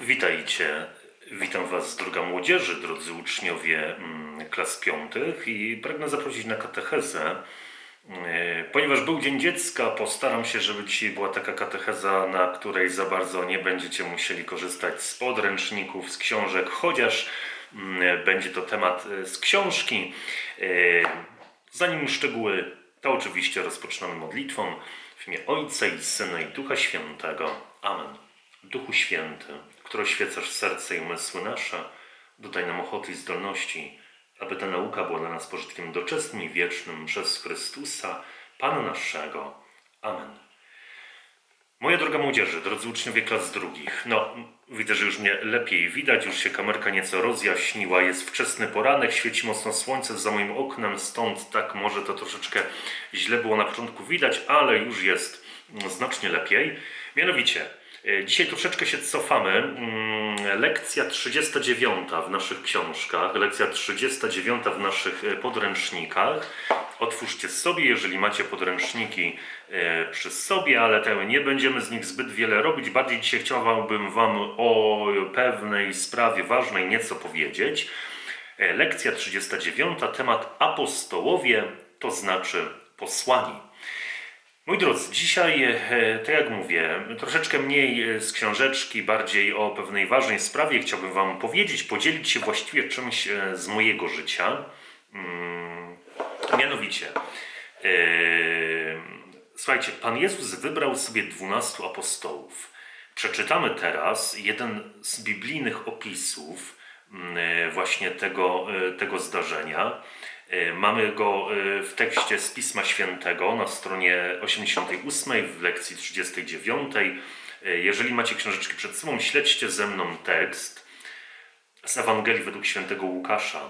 Witajcie. Witam Was z droga młodzieży, drodzy uczniowie mm, klas piątych i pragnę zaprosić na katechezę. E, Ponieważ był Dzień Dziecka, postaram się, żeby dzisiaj była taka katecheza, na której za bardzo nie będziecie musieli korzystać z podręczników, z książek, chociaż mm, będzie to temat e, z książki. E, Zanim szczegóły, to oczywiście rozpoczynamy modlitwą w imię Ojca i Syna i Ducha Świętego. Amen. Duchu Święty, który oświecasz serce i umysły nasze, dodaj nam ochoty i zdolności, aby ta nauka była dla nas pożytkiem doczesnym i wiecznym przez Chrystusa, Pana naszego. Amen. Moja droga młodzieży, drodzy uczniowie klas drugich, no widzę, że już mnie lepiej widać, już się kamerka nieco rozjaśniła, jest wczesny poranek, świeci mocno słońce za moim oknem, stąd tak może to troszeczkę źle było na początku widać, ale już jest znacznie lepiej. Mianowicie, dzisiaj troszeczkę się cofamy. Mm, Lekcja 39 w naszych książkach, lekcja 39 w naszych e, podręcznikach. Otwórzcie sobie, jeżeli macie podręczniki e, przy sobie, ale nie będziemy z nich zbyt wiele robić. Bardziej dzisiaj chciałbym Wam o pewnej sprawie ważnej nieco powiedzieć. E, Lekcja 39, temat apostołowie, to znaczy posłani. Moi drodzy, dzisiaj, e, tak jak mówię, troszeczkę mniej e, z książeczki, bardziej o pewnej ważnej sprawie chciałbym Wam powiedzieć, podzielić się właściwie czymś e, z mojego życia. Mm, Mianowicie, słuchajcie, Pan Jezus wybrał sobie dwunastu apostołów. Przeczytamy teraz jeden z biblijnych opisów mm, właśnie tego, tego zdarzenia. E, Mamy go e, w tekście z Pisma Świętego na stronie 88 w lekcji 39. E, Jeżeli macie książeczki przed sobą, śledźcie ze mną tekst z Ewangelii według świętego Łukasza.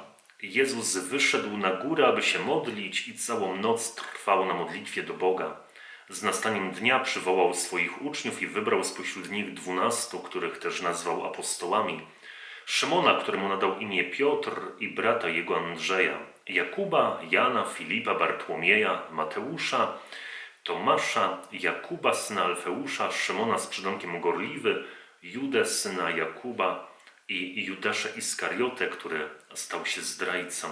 Jezus wyszedł na górę, aby się modlić i całą noc trwał na modlitwie do Boga. Z nastaniem dnia przywołał swoich uczniów i wybrał spośród nich dwunastu, których też nazwał apostołami. Szymona, któremu nadał imię Piotr i brata jego Andrzeja, Jakuba, Jana, Filipa, Bartłomieja, Mateusza, Tomasza, Jakuba, syna Alfeusza, Szymona z przydomkiem Gorliwy, Judę, syna Jakuba i Judasza Iskariotę, który stał się zdrajcą.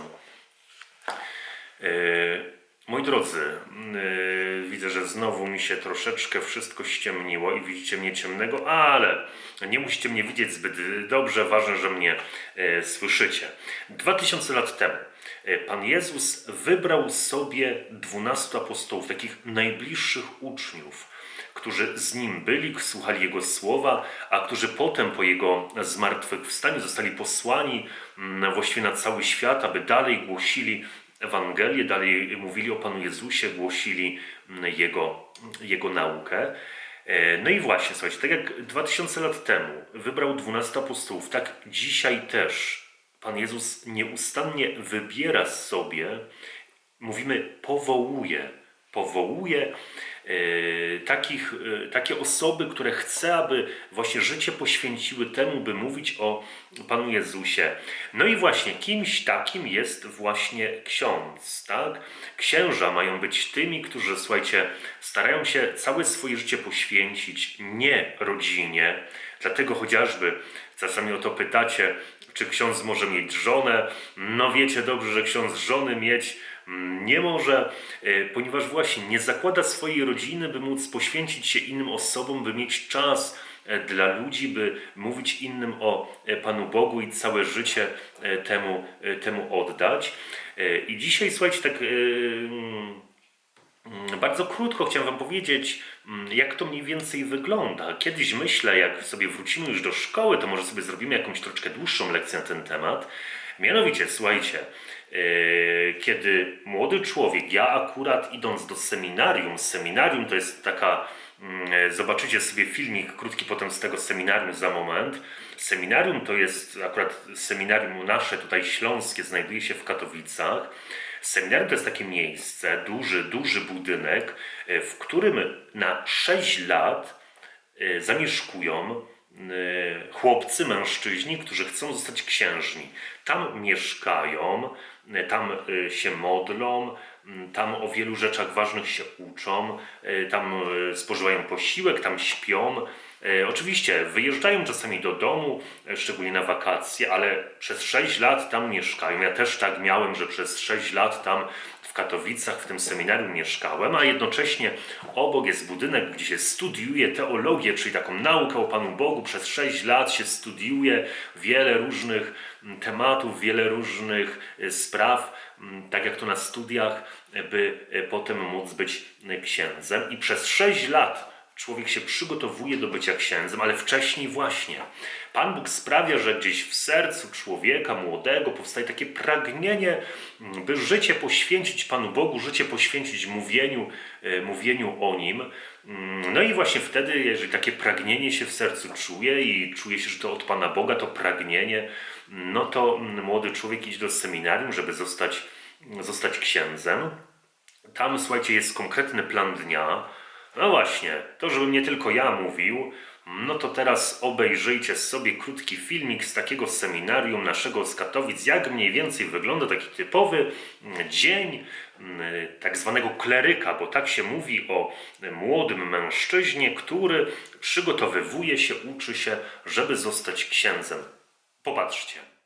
E, Moi drodzy, e, widzę, że znowu mi się troszeczkę wszystko ściemniło i widzicie mnie ciemnego, ale nie musicie mnie widzieć zbyt dobrze, ważne, że mnie e, słyszycie. Dwa tysiące lat temu Pan Jezus wybrał sobie dwunastu apostołów, takich najbliższych uczniów, którzy z nim byli, słuchali Jego słowa, a którzy potem po Jego zmartwychwstaniu zostali posłani mm, właściwie na cały świat, aby dalej głosili Ewangelię, dalej mówili o Panu Jezusie, głosili mm, Jego, Jego naukę. E, No i właśnie, słuchajcie, tak jak 2000 lat temu wybrał 12 apostołów, tak dzisiaj też Pan Jezus nieustannie wybiera sobie, mówimy powołuje, powołuje e, takich, e, takie osoby, które chce, aby właśnie życie poświęciły temu, by mówić o Panu Jezusie. No i właśnie kimś takim jest właśnie ksiądz, tak? Księża mają być tymi, którzy, słuchajcie, starają się całe swoje życie poświęcić nie rodzinie, dlatego chociażby czasami o to pytacie, czy ksiądz może mieć żonę? No wiecie dobrze, że ksiądz żony mieć mm, nie może, e, ponieważ właśnie nie zakłada swojej rodziny, by móc poświęcić się innym osobom, by mieć czas e, dla ludzi, by mówić innym o e, Panu Bogu i całe życie temu, temu oddać. I dzisiaj, słuchajcie, tak Mm, Bardzo krótko chciałem Wam powiedzieć, mm, jak to mniej więcej wygląda. Kiedyś myślę, jak sobie wrócimy już do szkoły, to może sobie zrobimy jakąś troszkę dłuższą lekcję na ten temat. Mianowicie, słuchajcie, yy, kiedy młody człowiek, ja akurat idąc do seminarium, seminarium to jest taka, mm, zobaczycie sobie filmik krótki potem z tego seminarium za moment. Seminarium to jest akurat seminarium nasze tutaj śląskie, znajduje się w Katowicach. Seminarium to jest takie miejsce, duży, duży budynek, e, w którym na 6 lat e, zamieszkują e, chłopcy, mężczyźni, którzy chcą zostać księżmi. Tam mieszkają, tam się modlą, tam o wielu rzeczach ważnych się uczą, tam spożywają posiłek, tam śpią. E, Oczywiście wyjeżdżają czasami do domu, e, szczególnie na wakacje, ale przez 6 lat tam mieszkają. Ja też tak miałem, że przez 6 lat tam w Katowicach, w tym seminarium mieszkałem, a jednocześnie obok jest budynek, gdzie się studiuje teologię, czyli taką naukę o Panu Bogu. Przez 6 lat się studiuje wiele różnych mm, tematów, wiele różnych e, spraw, mm, tak jak to na studiach, by potem móc być księdzem. I przez 6 lat człowiek się przygotowuje do bycia księdzem, ale wcześniej właśnie. Pan Bóg sprawia, że gdzieś w sercu człowieka młodego powstaje takie pragnienie, mm, by życie poświęcić Panu Bogu, życie poświęcić mówieniu, e, mówieniu o Nim. Mm, No i właśnie wtedy, jeżeli takie pragnienie się w sercu czuje i czuje się, że to od Pana Boga, to pragnienie, no to mm, młody człowiek idzie do seminarium, żeby zostać, zostać księdzem. Tam, słuchajcie, jest konkretny plan dnia. No właśnie, to żebym nie tylko ja mówił, no to teraz obejrzyjcie sobie krótki filmik z takiego seminarium naszego z Katowic, jak mniej więcej wygląda taki typowy dzień mm, tak zwanego kleryka, bo tak się mówi o młodym mężczyźnie, który przygotowywuje się, uczy się, żeby zostać księdzem. Popatrzcie.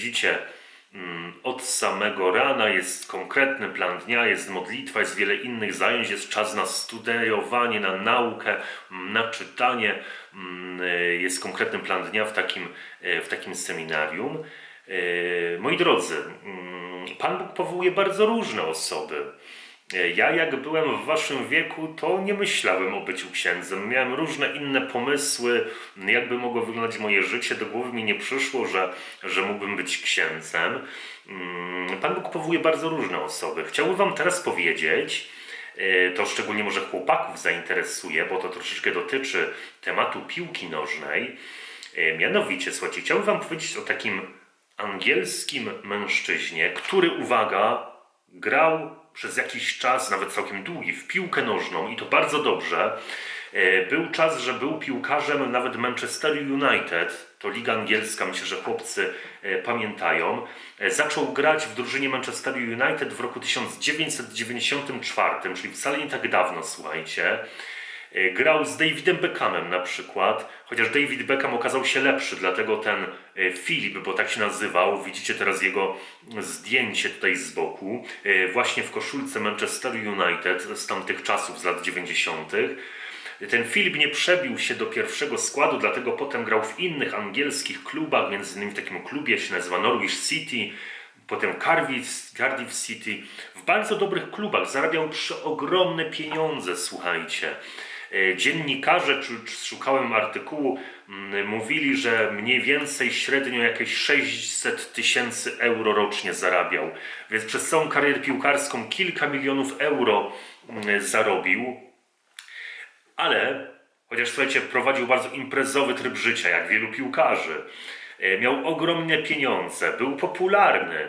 Widzicie, mm, od samego rana jest konkretny plan dnia, jest modlitwa, jest wiele innych zajęć, jest czas na studiowanie, na naukę, mm, na czytanie, mm, y, jest konkretny plan dnia w takim, y, w takim seminarium. Y, Moi drodzy, Pan Bóg powołuje bardzo różne osoby. E, Ja, jak byłem w waszym wieku, to nie myślałem o byciu księdzem. Miałem różne inne pomysły, jakby mogło wyglądać moje życie. Do głowy mi nie przyszło, że, że mógłbym być księdzem. Mm, Pan Bóg powołuje bardzo różne osoby. Chciałbym wam teraz powiedzieć, e, to szczególnie może chłopaków zainteresuje, bo to troszeczkę dotyczy tematu piłki nożnej. E, Mianowicie, słuchajcie, chciałbym wam powiedzieć o takim angielskim mężczyźnie, który, uwaga, grał przez jakiś czas, nawet całkiem długi, w piłkę nożną i to bardzo dobrze. E, Był czas, że był piłkarzem nawet Manchester United, to liga angielska, myślę, że chłopcy e, pamiętają. E, Zaczął grać w drużynie Manchester United w roku 1994, czyli wcale nie tak dawno, słuchajcie. E, Grał z Davidem Beckhamem na przykład, chociaż David Beckham okazał się lepszy, dlatego ten e, Filip, bo tak się nazywał, widzicie teraz jego zdjęcie tutaj z boku, e, właśnie w koszulce Manchester United z tamtych czasów, z lat 90. Ten Filip nie przebił się do pierwszego składu, dlatego potem grał w innych angielskich klubach, między innymi w takim klubie się nazywa Norwich City, potem Cardiff, Cardiff City. W bardzo dobrych klubach zarabiał przeogromne pieniądze, słuchajcie. E, Dziennikarze, czy, szukałem artykułu, mm, mówili, że mniej więcej średnio jakieś 600 tysięcy euro rocznie zarabiał. Więc przez całą karierę piłkarską kilka milionów euro mm, zarobił. Ale, chociaż słuchajcie, prowadził bardzo imprezowy tryb życia, jak wielu piłkarzy. E, Miał ogromne pieniądze, był popularny.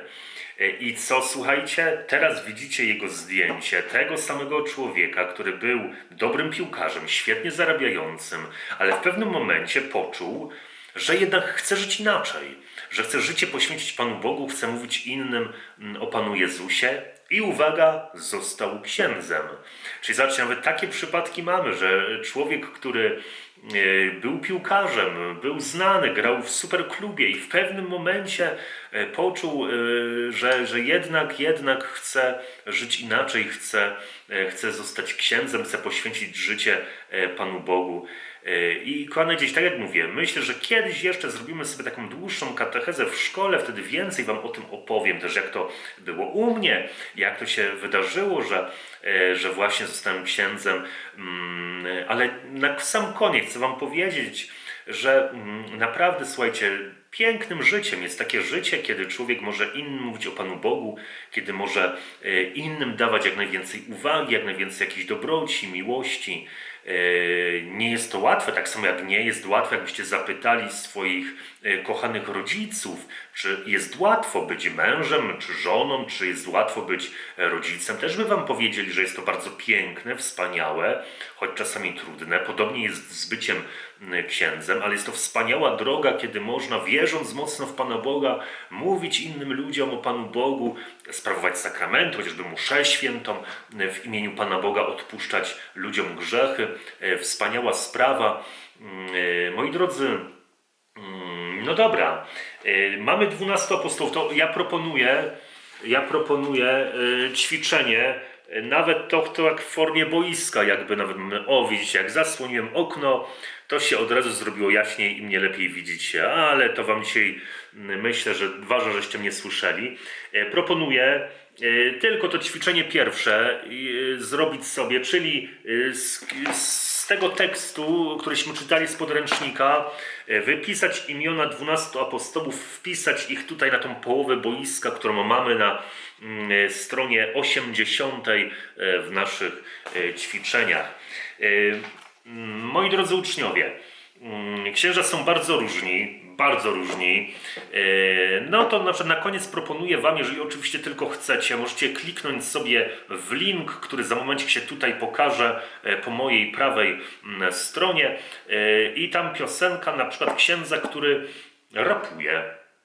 E, I co słuchajcie, teraz widzicie jego zdjęcie tego samego człowieka, który był dobrym piłkarzem, świetnie zarabiającym, ale w pewnym momencie poczuł, że jednak chce żyć inaczej, że chce życie poświęcić Panu Bogu, chce mówić innym mm, o Panu Jezusie i uwaga, został księdzem. Czyli zobaczcie, nawet takie przypadki mamy, że człowiek, który był piłkarzem, był znany, grał w superklubie i w pewnym momencie e, poczuł, e, że, że jednak, jednak chce żyć inaczej, chce, e, chce zostać księdzem, chce poświęcić życie e, Panu Bogu. E, I kochane gdzieś, tak jak mówię, myślę, że kiedyś jeszcze zrobimy sobie taką dłuższą katechezę w szkole, wtedy więcej Wam o tym opowiem, też jak to było u mnie, jak to się wydarzyło, że, e, że właśnie zostałem księdzem. Mm, Ale na sam koniec chcę Wam powiedzieć, że mm, naprawdę, słuchajcie, pięknym życiem jest takie życie, kiedy człowiek może innym mówić o Panu Bogu, kiedy może e, innym dawać jak najwięcej uwagi, jak najwięcej jakiejś dobroci, miłości. E, Nie jest to łatwe, tak samo jak nie jest łatwe, jakbyście zapytali swoich e, kochanych rodziców, czy jest łatwo być mężem, czy żoną, czy jest łatwo być rodzicem. Też by Wam powiedzieli, że jest to bardzo piękne, wspaniałe, choć czasami trudne. Podobnie jest z byciem księdzem, ale jest to wspaniała droga, kiedy można, wierząc mocno w Pana Boga, mówić innym ludziom o Panu Bogu, sprawować sakramenty, chociażby muszę świętą, w imieniu Pana Boga odpuszczać ludziom grzechy. E, Wspaniała sprawa. Mm, e, Moi drodzy, mm, no dobra, E, mamy 12 apostołów, to ja proponuję, ja proponuję ćwiczenie, nawet to, to jak w formie boiska, jakby nawet mamy, o widzicie, jak zasłoniłem okno, to się od razu zrobiło jaśniej i mnie lepiej widzicie, ale to wam dzisiaj mm, myślę, że ważne, żeście mnie słyszeli. E, Proponuję e, tylko to ćwiczenie pierwsze e, zrobić sobie, czyli e, z, z tego tekstu, któryśmy czytali z podręcznika, e, wypisać imiona 12 apostołów, wpisać ich tutaj na tą połowę boiska, którą mamy na mm, e, stronie 80 e, w naszych ćwiczeniach. Moi drodzy uczniowie, mm, księża są bardzo różni, bardzo różni. E, No to na przykład na koniec proponuję Wam, jeżeli oczywiście tylko chcecie, możecie kliknąć sobie w link, który za momencik się tutaj pokaże e, po mojej prawej mm, stronie e, i tam piosenka na przykład księdza, który rapuje.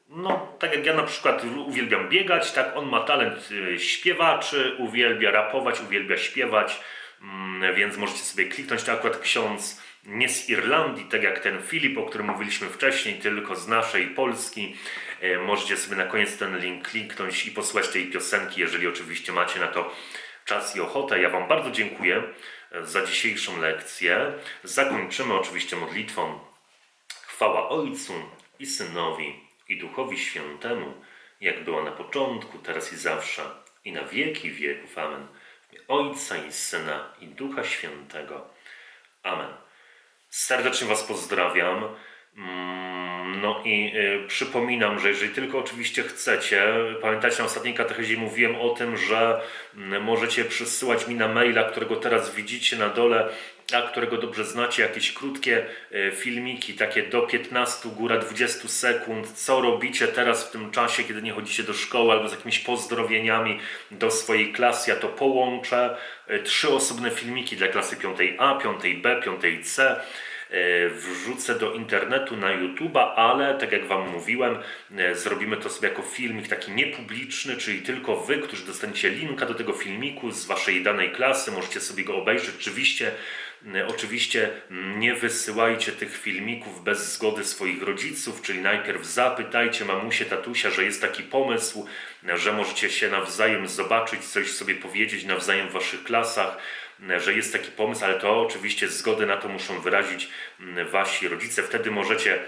No, tak jak ja na przykład uwielbiam biegać, tak on ma talent śpiewaczy, uwielbia rapować, uwielbia śpiewać, Mm, więc możecie sobie kliknąć, to akurat ksiądz nie z Irlandii, tak jak ten Filip, o którym mówiliśmy wcześniej, tylko z naszej Polski. E, Możecie sobie na koniec ten link kliknąć i posłuchać tej piosenki, jeżeli oczywiście macie na to czas i ochotę. Ja Wam bardzo dziękuję e, za dzisiejszą lekcję. Zakończymy oczywiście modlitwą. Chwała Ojcu i Synowi i Duchowi Świętemu, jak była na początku, teraz i zawsze, i na wieki wieków. Amen. Ojca i Syna i Ducha Świętego. Amen. Serdecznie Was pozdrawiam. Mm, No i y, przypominam, że jeżeli tylko oczywiście chcecie, pamiętajcie na ostatniej katechezie mówiłem o tym, że mm, możecie przysyłać mi na maila, którego teraz widzicie na dole, a którego dobrze znacie, jakieś krótkie y, filmiki, takie do 15, góra 20 sekund, co robicie teraz w tym czasie, kiedy nie chodzicie do szkoły, albo z jakimiś pozdrowieniami do swojej klasy. Ja to połączę. Y, Trzy osobne filmiki dla klasy 5A, 5B, 5C e, wrzucę do internetu na YouTube'a, ale tak jak Wam mówiłem, e, zrobimy to sobie jako filmik taki niepubliczny, czyli tylko Wy, którzy dostaniecie linka do tego filmiku z Waszej danej klasy, możecie sobie go obejrzeć. Oczywiście, e, oczywiście mm, nie wysyłajcie tych filmików bez zgody swoich rodziców, czyli najpierw zapytajcie mamusię, tatusia, że jest taki pomysł, że możecie się nawzajem zobaczyć, coś sobie powiedzieć nawzajem w Waszych klasach że jest taki pomysł, ale to oczywiście zgodę na to muszą wyrazić mm, wasi rodzice. Wtedy możecie,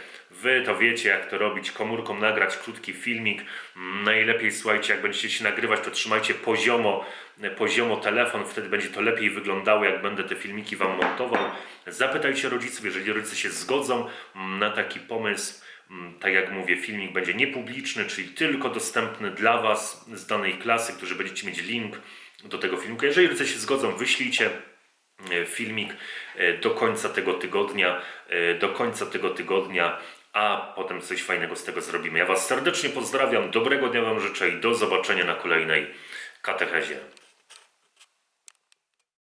wy to wiecie, jak to robić, komórką nagrać krótki filmik. Najlepiej słuchajcie, jak będziecie się nagrywać, to trzymajcie poziomo, poziomo telefon, wtedy będzie to lepiej wyglądało, jak będę te filmiki wam montował. Zapytajcie rodziców, jeżeli rodzice się zgodzą na taki pomysł. Tak jak mówię, filmik będzie niepubliczny, czyli tylko dostępny dla Was z danej klasy, którzy będziecie mieć link do tego filmiku. Jeżeli rodzice się zgodzą, wyślijcie e, filmik e, do końca tego tygodnia, e, do końca tego tygodnia, a potem coś fajnego z tego zrobimy. Ja Was serdecznie pozdrawiam, dobrego dnia Wam życzę i do zobaczenia na kolejnej katechezie.